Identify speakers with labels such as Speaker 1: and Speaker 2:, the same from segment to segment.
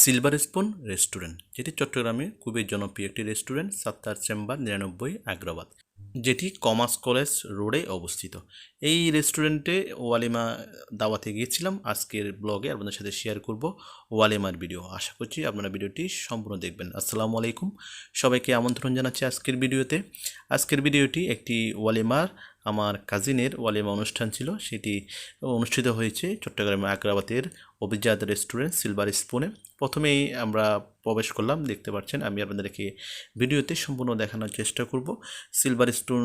Speaker 1: Silver spoon restaurant যেটি চট্টগ্রামে খুবই জনপ্রিয় একটি রেস্টুরেন্ট সাত্তার চেম্বার, নিরানব্বই আগ্রাবাদ, যেটি কমার্স কলেজ রোডে অবস্থিত। এই রেস্টুরেন্টে ওয়ালিমা দাওয়াতে গিয়েছিলাম। আজকের ব্লগে আপনাদের সাথে শেয়ার করব ওয়ালিমার ভিডিও আশা করছি আপনারা ভিডিওটি সম্পূর্ণ দেখবেন। আসসালামু আলাইকুম। সবাইকে আমন্ত্রণ জানাচ্ছি আজকের ভিডিওতে আজকের ভিডিওটি একটি ওয়ালিমার, আমার কাজিনের ওয়ালিমা অনুষ্ঠান ছিল। সেটি অনুষ্ঠিত হয়েছে চট্টগ্রামের আগ্রাবাদের অভিজাত রেস্টুরেন্ট সিলভার স্পুনে। প্রথমেই আমরা প্রবেশ করলাম, দেখতে পাচ্ছেন, আমি আপনাদেরকে ভিডিওতে সম্পূর্ণ দেখানোর চেষ্টা করব। সিলভার স্পুন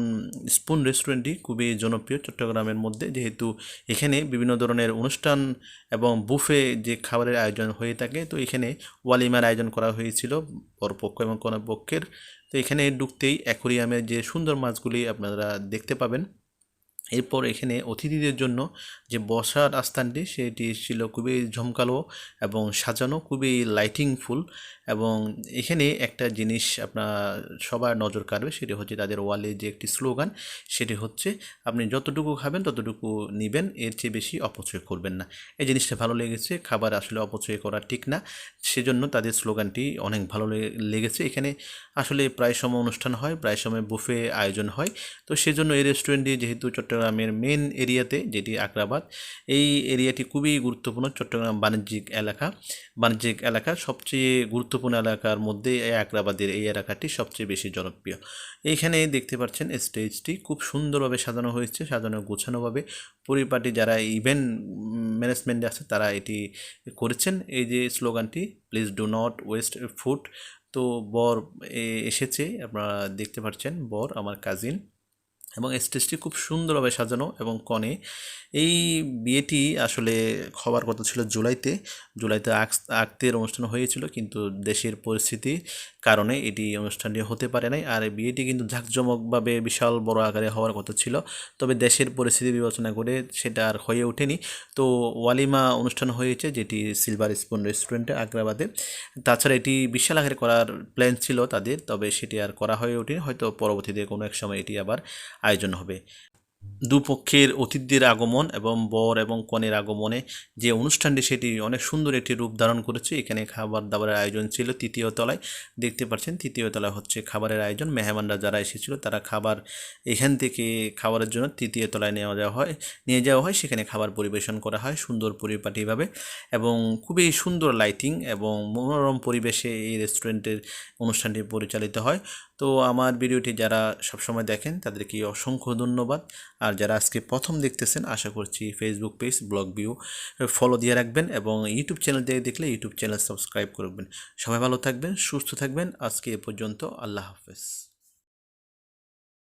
Speaker 1: স্পুন রেস্টুরেন্টটি খুবই জনপ্রিয় চট্টগ্রামের মধ্যে, যেহেতু এখানে বিভিন্ন ধরনের অনুষ্ঠান এবং বুফে যে খাবারের আয়োজন হয়ে থাকে, তো এখানে ওয়ালিমার আয়োজন করা হয়েছিল পরপক্ষ এবং কোনো পক্ষের তো এখানে ঢুকতেই অ্যাকোরিয়ামের যে সুন্দর মাছগুলি আপনারা দেখতে পাবেন এরপর এখানে অতিথিদের জন্য যে বসার আস্থানটি, সেটি ছিল খুবই ঝমকালো এবং সাজানো, খুবই লাইটিংফুল এবং এখানে একটা জিনিস আপনার সবার নজর কাড়বে, সেটি হচ্ছে তাদের ওয়ালে যে একটি স্লোগান, সেটি হচ্ছে, আপনি যতটুকু খাবেন, ততটুকু নেবেন, এর চেয়ে বেশি অপচয় করবেন না। এই জিনিসটা ভালো লেগেছে, খাবার আসলে অপচয় করা ঠিক না, সেজন্য তাদের স্লোগানটি অনেক ভালো লেগেছে। এখানে আসলে প্রায় সময় অনুষ্ঠান হয়, প্রায় সময় বুফে আয়োজন হয়, তো সেজন্য এই রেস্টুরেন্টটি যেহেতু চট্টগ্রামের মেন এরিয়াতে যেটি আগ্রাবাদ এই এরিয়াটি খুবই গুরুত্বপূর্ণ, চট্টগ্রাম বাণিজ্যিক এলাকা। বাণিজ্যিক এলাকা সবচেয়ে গুরুত্বপূর্ণ এলাকার মধ্যে এই আগ্রাবাদের এই এলাকাটি সবচেয়ে বেশি জনপ্রিয়। এইখানে দেখতে পাচ্ছেন স্টেজটি খুব সুন্দরভাবে সাজানো হয়েছে, সাজানো গোছানোভাবে। পরিপাটি যারা ইভেন্ট ম্যানেজমেন্টে আছে, তারা এটি করেছেন। এই যে স্লোগানটি please do not waste food তো বর এসেছে, আপনারা দেখতে পাচ্ছেন, বর, আমার কাজিন এবং স্টেজটি খুব সুন্দরভাবে সাজানো এবং কনে। এই বিয়েটি আসলে হওয়ার কথা ছিল জুলাইতে। জুলাইতে আক্তের অনুষ্ঠান হয়েছিল কিন্তু দেশের পরিস্থিতির কারণে এটি অনুষ্ঠানটি হতে পারে নাই। আর বিয়েটি কিন্তু ঝাঁকজমকভাবে বিশাল বড় আকারে হওয়ার কথা ছিল। তবে দেশের পরিস্থিতি বিবেচনা করে সেটা আর হয়ে ওঠেনি। তো ওয়ালিমা অনুষ্ঠান হয়েছে যেটি সিলভার স্পুন রেস্টুরেন্টে, আগ্রাবাদে। তাছাড়া এটি বিশাল আকারে করার প্ল্যান ছিল তাদের, তবে সেটি আর করা হয়ে ওঠেনি। হয়তো পরবর্তীতে কোনো এক সময় এটি আবার আয়োজন হবে। দুপক্ষের অতিথিদের আগমন এবং বর এবং কনের আগমনে যে অনুষ্ঠানটি, সেটি অনেক সুন্দর একটি রূপ ধারণ করেছে। এখানে খাবার দাবারের আয়োজন ছিল তৃতীয় তলায়। দেখতে পাচ্ছেন, তৃতীয় তলায় হচ্ছে খাবারের আয়োজন। মেহমানরা যারা এসেছিল, তারা খাবার এখান থেকে খাবারের জন্য তৃতীয় তলায় নেওয়া যাওয়া হয়, নিয়ে যাওয়া হয়। সেখানে খাবার পরিবেশন করা হয় সুন্দর পরিপাটিভাবে এবং খুবই সুন্দর লাইটিং এবং মনোরম পরিবেশে এই রেস্টুরেন্টের অনুষ্ঠানটি পরিচালিত হয়। তো আমার ভিডিওটি যারা সবসময় দেখেন, তাদেরকে অসংখ্য ধন্যবাদ। আর যারা আজকে প্রথম দেখতেছেন, আশা করছি Facebook page blog view follow দিয়ে রাখবেন এবং ইউটিউব চ্যানেল দিয়ে দেখলে ইউটিউব চ্যানেল সাবস্ক্রাইব করবেন সবাই ভালো থাকবেন, সুস্থ থাকবেন। আজকে এ পর্যন্ত আল্লাহ হাফেজ।